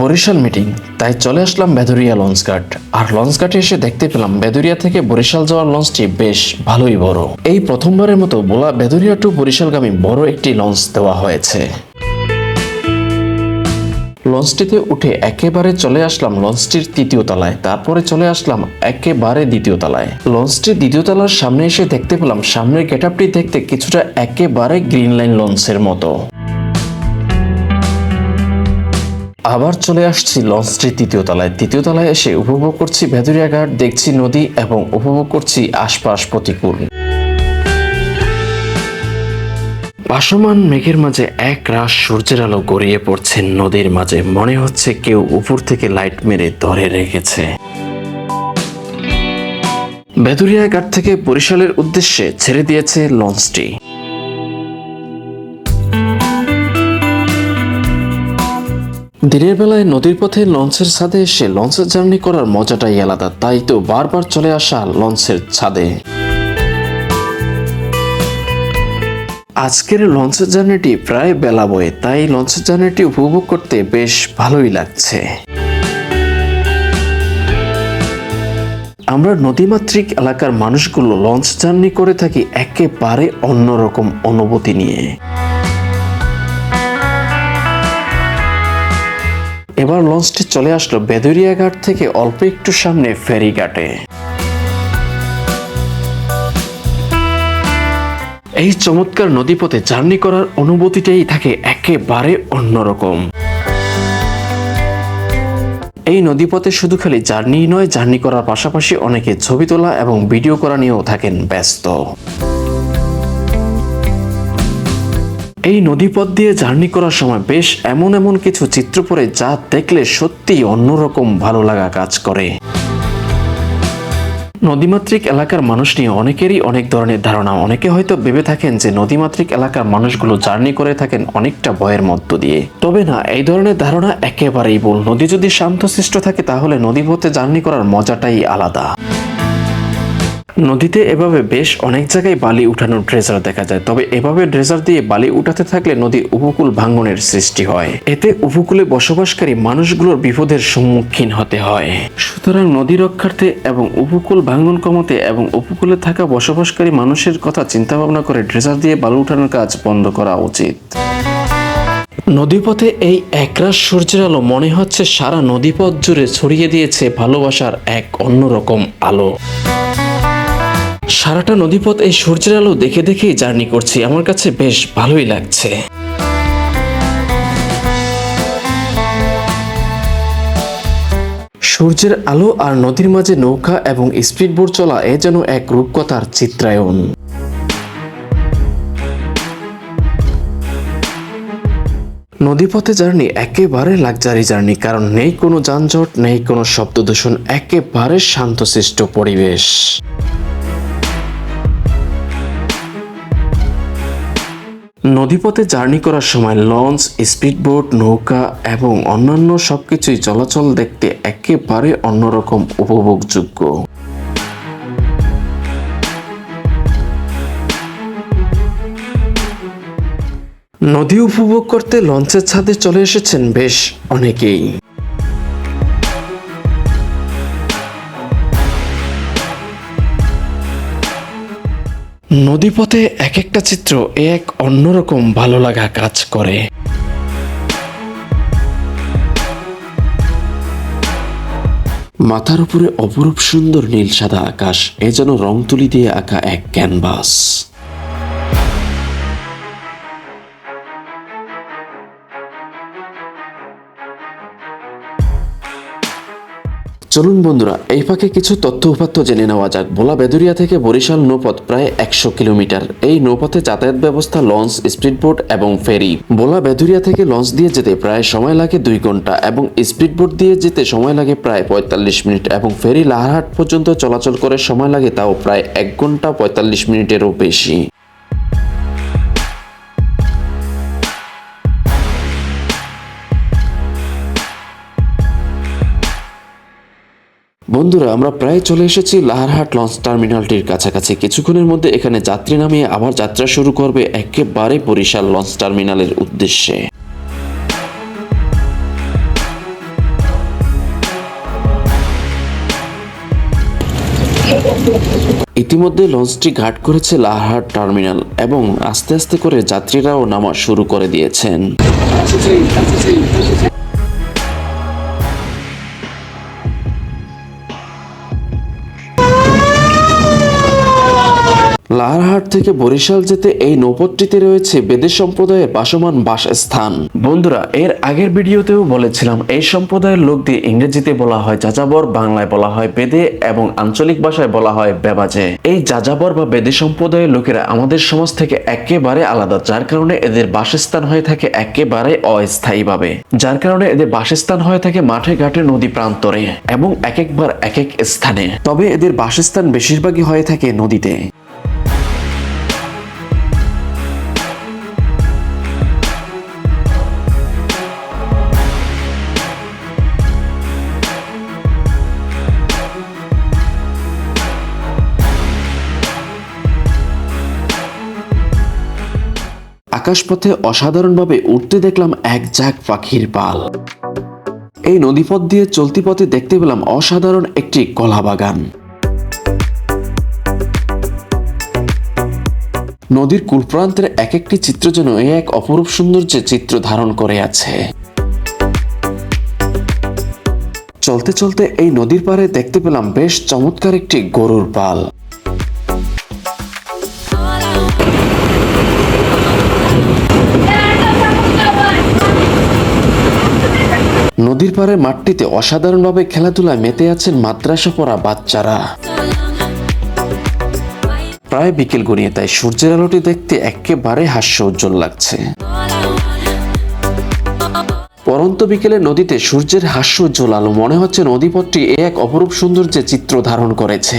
Barishal meeting তাই চলে আসলাম Beduria launch ঘাট। আর লঞ্চ ঘাটে এসে দেখতে পেলাম বেদুরিয়া থেকে বরিশাল যাওয়ার লঞ্চটি বেশ ভালোই বড়। এই প্রথমবারের মতো বোলা বেদুরিয়া টু বরিশালগামী বড় একটি লঞ্চ দেওয়া হয়েছে। লঞ্চটিতে উঠে একেবারে চলে আসলাম লঞ্চটির তৃতীয় তলায়, তারপরে চলে আসলাম একেবারে দ্বিতীয় তলায়। লঞ্চটির দ্বিতীয় তলার সামনে এসে দেখতে পেলাম সামনের গেটআপটি দেখতে কিছুটা একেবারে গ্রিন লাইন লঞ্চের মতো। আবার চলে আসছি লঞ্চটির তৃতীয় তলায়। তৃতীয় তলায় এসে উপভোগ করছি ভেদুরিয়া ঘাট, দেখছি নদী এবং উপভোগ করছি আশপাশ প্রতিকূল। ভাসমান মেঘের মাঝে এক রাস সূর্যের আলো গড়িয়ে পড়ছে নদীর মাঝে। মনে হচ্ছে কেউ উপর থেকে লাইট মেরে ধরে রেখেছে। বেদুরিয়া ঘাট থেকে বরিশালের উদ্দেশ্যে ছেড়ে দিয়েছে লঞ্চটি। দিনের বেলায় নদীর পথে লঞ্চের ছাদে এসে লঞ্চের জার্নি করার মজাটাই আলাদা, তাই তো বারবার চলে আসা লঞ্চের ছাদে। আজকের লঞ্চের জার্নিটি প্রায় বেলা বয়ে, তাই লঞ্চের জার্নিটি উপভোগ করতে বেশ ভালোই লাগছে। আমরা নদীমাতৃক এলাকার মানুষগুলো লঞ্চ জার্নি করে থাকি একেবারে অন্যরকম অনুভূতি নিয়ে। এবার লঞ্চটি চলে আসলো বেদুরিয়া ঘাট থেকে অল্প একটু সামনে ফেরিঘাটে। এই চমৎকার নদীপথে জার্নি করার অনুভূতিটাই থাকে একেবারে অন্যরকম। এই নদীপথে শুধু খালি জার্নি নয়, জার্নি করার পাশাপাশি অনেকে ছবি তোলা এবং ভিডিও করা নিয়েও থাকেন ব্যস্ত। এই নদীপথ দিয়ে জার্নি করার সময় বেশ এমন এমন কিছু চিত্র পড়ে যা দেখলে সত্যি অন্যরকম ভালো লাগা কাজ করে। নদীমাতৃক এলাকার মানুষ নিয়ে অনেকেরই অনেক ধরনের ধারণা। অনেকে হয়তো ভেবে থাকেন যে নদীমাতৃক এলাকার মানুষগুলো জার্নি করে থাকেন অনেকটা ভয়ের মধ্য দিয়ে। তবে না, এই ধরনের ধারণা একেবারেই ভুল। নদী যদি শান্তশিষ্ট থাকে, তাহলে নদীপথে জার্নি করার মজাটাই আলাদা। নদীতে এভাবে বেশ অনেক জায়গায় বালি উঠানোর ড্রেজার দেখা যায়, তবে এভাবে ড্রেজার দিয়ে বালি উঠাতে থাকলে নদীর উপকূল ভাঙ্গনের সৃষ্টি হয়। এতে উপকূলে বসবাসকারী মানুষগুলোর বিপদের সম্মুখীন হতে হয়। সুতরাং নদী রক্ষার্থে এবং উপকূল ভাঙ্গন কমাতে এবং উপকূলে থাকা বসবাসকারী মানুষের কথা চিন্তা ভাবনা করে ড্রেজার দিয়ে বালু উঠানোর কাজ বন্ধ করা উচিত। নদীপথে এই একরাশ সূর্যের আলো মনে হচ্ছে সারা নদীপথ জুড়ে ছড়িয়ে দিয়েছে ভালোবাসার এক অন্যরকম আলো। সারাটা নদীপথ এই সূর্যের আলো দেখে দেখেই জার্নি করছি। আমার কাছে বেশ ভালোই লাগছে। সূর্যের আলো আর নদীর মাঝে নৌকা এবং স্পিডবোট চলা এ যেন এক রূপকথার চিত্রায়ন নদীপথে জার্নি একেবারে লাক্সারি জার্নি, কারণ নেই কোনো যানজট, নেই কোনো শব্দ দূষণ একেবারে শান্তশিষ্ট পরিবেশ। নদীপথে জার্নি করার সময় লঞ্চ, স্পিডবোট, নৌকা এবং অন্যান্য সব কিছুই চলাচল দেখতে একেবারে অন্যরকম উপভোগযোগ্য। নদী উপভোগ করতে লঞ্চের ছাদে চলে এসেছেন বেশ অনেকেই। নদীপথে এক একটা চিত্র এক অন্যরকম ভালো লাগা কাজ করে। মাথার উপরে অপরূপ সুন্দর নীল সাদা আকাশ, এ যেন রং তুলি দিয়ে আঁকা এক ক্যানভাস। চলুন বন্ধুরা, এই ফাঁকে কিছু তথ্য উপাত্ত জেনে নেওয়া যাক। ভোলা বেদুরিয়া থেকে বরিশাল নৌপথ প্রায় একশো কিলোমিটার। এই নৌপথে যাতায়াত ব্যবস্থা, লঞ্চ, স্পিডবোট এবং ফেরি। ভোলা বেদুরিয়া থেকে লঞ্চ দিয়ে যেতে প্রায় সময় লাগে দুই ঘণ্টা এবং স্পিডবোট দিয়ে যেতে সময় লাগে প্রায় পঁয়তাল্লিশ মিনিট এবং ফেরি লাহারহাট পর্যন্ত চলাচল করে সময় লাগে তাও প্রায় এক ঘণ্টা পঁয়তাল্লিশ মিনিটেরও বেশি। বন্ধুরা, আমরা প্রায় চলে এসেছি লাহারহাট লঞ্চ টার্মিনালটির কাছাকাছি। কিছুক্ষণের মধ্যে এখানে যাত্রী নামিয়ে আবার যাত্রা শুরু করবে একেবারে বরিশাল লঞ্চ টার্মিনালের উদ্দেশ্যে। ইতিমধ্যে লঞ্চটি ঘাট করেছে লাহারহাট টার্মিনাল এবং আস্তে আস্তে করে যাত্রীরাও নামা শুরু করে দিয়েছেন। লাহারহাট থেকে বরিশাল যেতে এই নৌপথটিতে রয়েছে বেদে সম্প্রদায়ের বাসমান বাসস্থান। বন্ধুরা এর আগের ভিডিওতেও বলেছিলাম এই সম্প্রদায়ের লোক দিয়ে ইংরেজিতে বলা হয় যাযাবর বাংলায় বলা হয় বেদে এবং আঞ্চলিক ভাষায় বলা হয় বেবাজে। এই যাযাবর বা বেদে সম্প্রদায়ের লোকেরা আমাদের সমাজ থেকে একেবারে আলাদা যার কারণে এদের বাসস্থান হয়ে থাকে একেবারে অস্থায়ীভাবে। যার কারণে এদের বাসস্থান হয়ে থাকে মাঠে ঘাটে নদী প্রান্তরে এবং এক একবার এক এক স্থানে। তবে এদের বাসস্থান বেশিরভাগই হয়ে থাকে নদীতে। আকাশপথে অসাধারণভাবে উঠতে দেখলাম এক ঝাঁক পাখির পাল এই নদীপথ দিয়ে চলতি পথে দেখতে পেলাম অসাধারণ একটি কলা বাগান। নদীর কুলপ্রান্তের এক একটি চিত্র যেন এ এক অপরূপ সৌন্দর্যে চিত্র ধারণ করে আছে। চলতে চলতে এই নদীর পাড়ে দেখতে পেলাম বেশ চমৎকার একটি গরুর পাল নদীর পাড়ে মাঠটিতে অসাধারণভাবে খেলাধুলায় মেতে আছেন মাদ্রাসা পড়া বাচ্চারা। প্রায় বিকেল গড়িয়ে তাই সূর্যের আলোটি দেখতে একেবারে হাস্য উজ্জ্বল লাগছে। পরন্ত বিকেলে নদীতে সূর্যের হাস্য উজ্জ্বল আলো, মনে হচ্ছে নদীপথটি এ এক অপরূপ সৌন্দর্যে চিত্র ধারণ করেছে।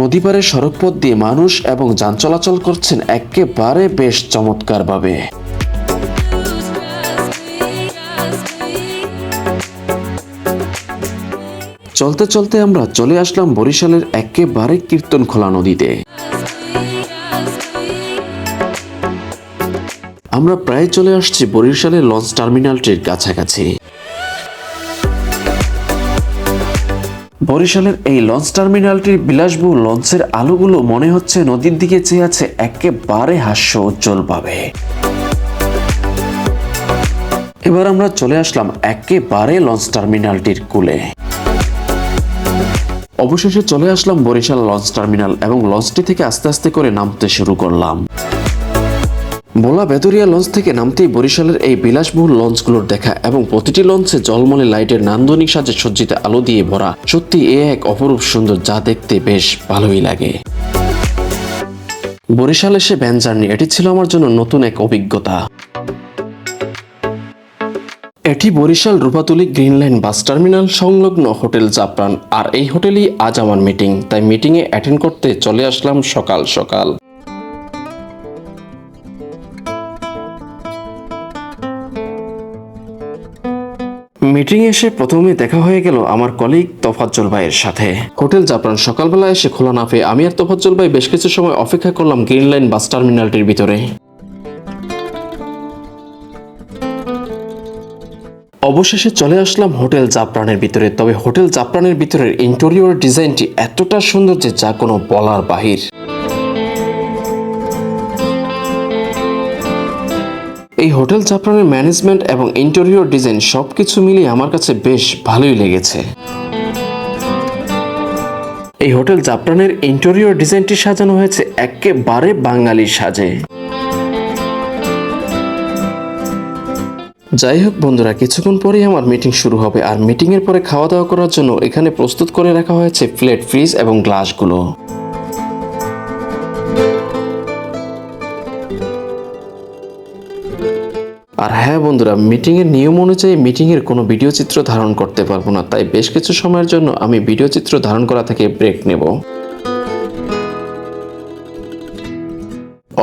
নদী পারে সড়কপথ দিয়ে মানুষ এবং যান চলাচল করছেন একেবারে বেশ চমৎকারভাবে। চলতে চলতে আমরা চলে আসলাম বরিশালের একেবারে কীর্তন খোলা নদীতে। আমরা প্রায় চলে আসছি বরিশালের লঞ্চ টার্মিনালটির কাছাকাছি। বরিশালের এই লঞ্চ টার্মিনালটির বিলাসবহুল লঞ্চের আলোগুলো মনে হচ্ছে নদীর দিকে চেয়ে আছে একেবারে হাস্য উজ্জ্বল পাবে এবার আমরা চলে আসলাম একেবারে লঞ্চ টার্মিনালটির কুলে। অবশেষে চলে আসলাম বরিশাল লঞ্চ টার্মিনাল এবং লঞ্চটি থেকে আস্তে আস্তে করে নামতে শুরু করলাম। বোলা বেদরিয়া লঞ্চ থেকে নামতেই বরিশালের এই বিলাসবহুল লঞ্চগুলোর দেখা এবং প্রতিটি লঞ্চে জলমলে লাইটের নান্দনিক সাজে সজ্জিত আলো দিয়ে ভরা। সত্যি এ এক অপরূপ সুন্দর, যা দেখতে বেশ ভালোই লাগে। বরিশাল এসে ভ্যান জার্নি, এটি ছিল আমার জন্য নতুন এক অভিজ্ঞতা। এটি Barishal, Rupatoli, green line bus terminal সংলগ্ন হোটেল জাফরান। আর এই হোটেলই আজ আমার মিটিং, তাই মিটিংয়ে অ্যাটেন্ড করতে চলে আসলাম সকাল সকাল। মিটিং এসে প্রথমে দেখা হয়ে গেল আমার কলিগ তোফাজ্জল ভাইয়ের সাথে। হোটেল জাফরান সকালবেলা এসে খোলা না পেয়ে আমি আর তোফাজ্জল ভাই বেশ কিছু সময় অপেক্ষা করলাম গ্রিন লাইন বাস টার্মিনালটির ভিতরে। অবশেষে চলে আসলাম হোটেল জাফরানের ভিতরে। তবে হোটেল জাফরানের ভিতরের ইন্টেরিয়র ডিজাইনটি এতটা সুন্দর যে যা কোনো বলার বাহির। এই হোটেল জাফরানের ম্যানেজমেন্ট এবং ইন্টেরিয়র ডিজাইন সবকিছু মিলিয়ে আমার কাছে বেশ ভালোই লেগেছে। এই হোটেল জাফরানের ইন্টেরিয়র ডিজাইনটি সাজানো হয়েছে একেবারে বাঙালি সাজে। যাই হোক বন্ধুরা, কিছুক্ষণ পরেই আমার মিটিং শুরু হবে আর মিটিং এর পরে খাওয়া দাওয়া করার জন্য এখানে প্রস্তুত করে রাখা হয়েছে প্লেট ফ্রিজ এবং গ্লাসগুলো আর হ্যাঁ বন্ধুরা মিটিং এর নিয়ম অনুযায়ী মিটিং এর কোনো ভিডিও চিত্র ধারণ করতে পারব না, তাই বেশ কিছু সময়ের জন্য আমি ভিডিও চিত্র ধারণ করা থেকে ব্রেক নেব।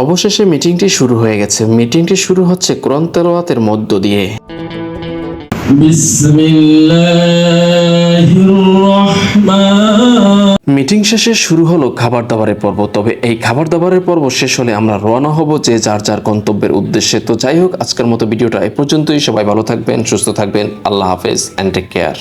অবশেষে মিটিংটি শুরু হয়ে গেছে। মিটিংটি শুরু হচ্ছে কোরআন তেলাওয়াতের মধ্য দিয়ে। মিটিং শেষে শুরু হলো খাবার দাবারের পর্ব তবে এই খাবার দাবারের পর্ব শেষ হলে আমরা রওনা হব যে যার যার গন্তব্যের উদ্দেশ্যে। তো যাই হোক আজকের মতো ভিডিওটা এ পর্যন্তই। সবাই ভালো থাকবেন সুস্থ থাকবেন। আল্লাহ হাফেজ অ্যান্ড টেক কেয়ার